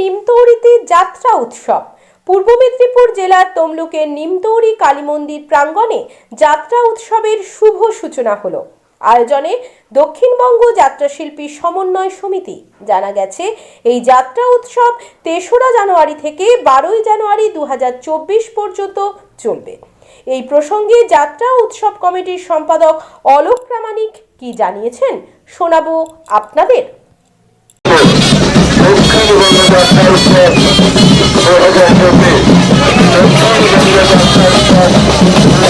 নিমতৌড়িতে যাত্রা উৎসব। পূর্ব মেদিনীপুর জেলার তমলুকের নিমতৌড়ি কালী মন্দির প্রাঙ্গণে যাত্রা উৎসবের শুভ সূচনা হলো। আয়োজনে দক্ষিণবঙ্গ যাত্রাশিল্পী সমন্বয় সমিতি জানা গেছে, এই যাত্রা উৎসব তেসরা জানুয়ারি থেকে বারোই জানুয়ারি দু হাজার চব্বিশ পর্যন্ত চলবে। এই প্রসঙ্গে যাত্রা উৎসব কমিটির সম্পাদক অলোক প্রামাণিক কি জানিয়েছেন শোনাবো আপনাদের। got tight back. I got your bitch. Every time I.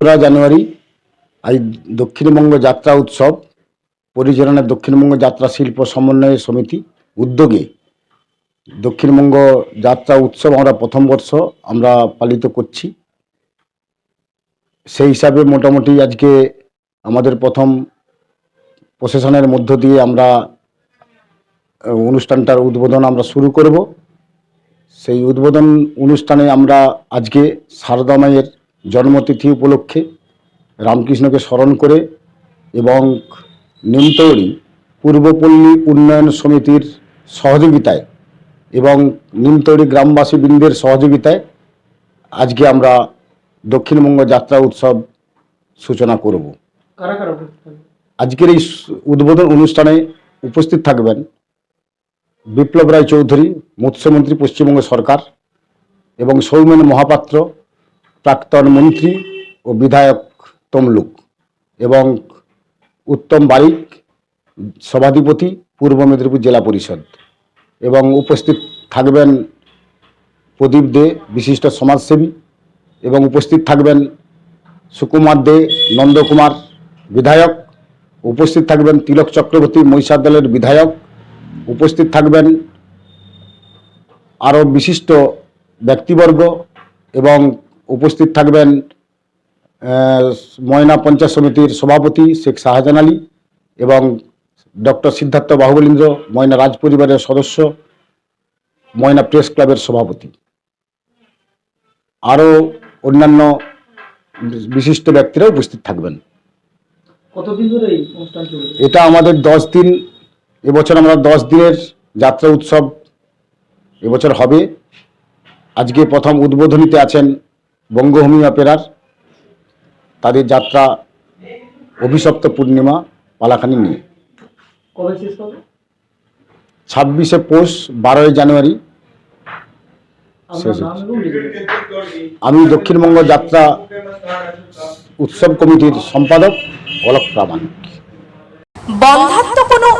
তেসরা জানুয়ারি, আজ দক্ষিণবঙ্গ যাত্রা উৎসব, পরিচালনায় দক্ষিণবঙ্গ যাত্রা শিল্প সমন্বয় সমিতি উদ্যোগে দক্ষিণবঙ্গ যাত্রা উৎসব আমরা প্রথম বর্ষ আমরা পালিত করছি। সেই হিসাবে মোটামুটি আজকে আমাদের প্রথম প্রশাসনের মধ্য দিয়ে আমরা অনুষ্ঠানটার উদ্বোধন আমরা শুরু করব। সেই উদ্বোধন অনুষ্ঠানে আমরা আজকে সারদা মায়ের জন্মতিথি উপলক্ষে রামকৃষ্ণকে স্মরণ করে এবং নিমতৌড়ি পূর্বপল্লী উন্নয়ন সমিতির সহযোগিতায় এবং নিমতৌড়ি গ্রামবাসী বৃন্দের সহযোগিতায় আজকে আমরা দক্ষিণবঙ্গ যাত্রা উৎসব সূচনা করব? আজকের এই উদ্বোধন অনুষ্ঠানে উপস্থিত থাকবেন বিপ্লব রায় চৌধুরী মৎস্যমন্ত্রী পশ্চিমবঙ্গ সরকার এবং সৌমেন মহাপাত্র প্রাক্তন মন্ত্রী ও বিধায়ক তমলুক এবং উত্তম বারিক, সভাধিপতি, পূর্ব মেদিনীপুর জেলা পরিষদ এবং উপস্থিত থাকবেন প্রদীপ দে, বিশিষ্ট সমাজসেবী এবং উপস্থিত থাকবেন সুকুমার দে, নন্দকুমার, বিধায়ক। উপস্থিত থাকবেন তিলক চক্রবর্তী মহিষার দলের বিধায়ক। উপস্থিত থাকবেন আরও বিশিষ্ট ব্যক্তিবর্গ এবং উপস্থিত থাকবেন ময়না পঞ্চায়েত সমিতির সভাপতি শেখ শাহজাহান আলী এবং ডক্টর সিদ্ধার্থ বাহুবলীন্দ্র ময়না রাজ পরিবারের সদস্য ময়না প্রেস ক্লাবের সভাপতি। আরও অন্যান্য বিশিষ্ট ব্যক্তিরা উপস্থিত থাকবেন। কতদিন ধরে এই অনুষ্ঠান চলবে এটা আমাদের দশ দিন এবছর আমরা দশ দিনের যাত্রা উৎসব এবছর হবে। আজকে প্রথম উদ্বোধনীতে আছেন বঙ্গ অপেরার তাদের যাত্রা অভিশপ্ত পূর্ণিমা পালাখানি নিয়ে। কবে শেষ হবে? ছাব্বিশে পৌষ বারোই জানুয়ারি। শেষ। আমি দক্ষিণবঙ্গ যাত্রা উৎসব কমিটির সম্পাদক অলোক প্রামাণিক। বন্ধাত্ম কোনো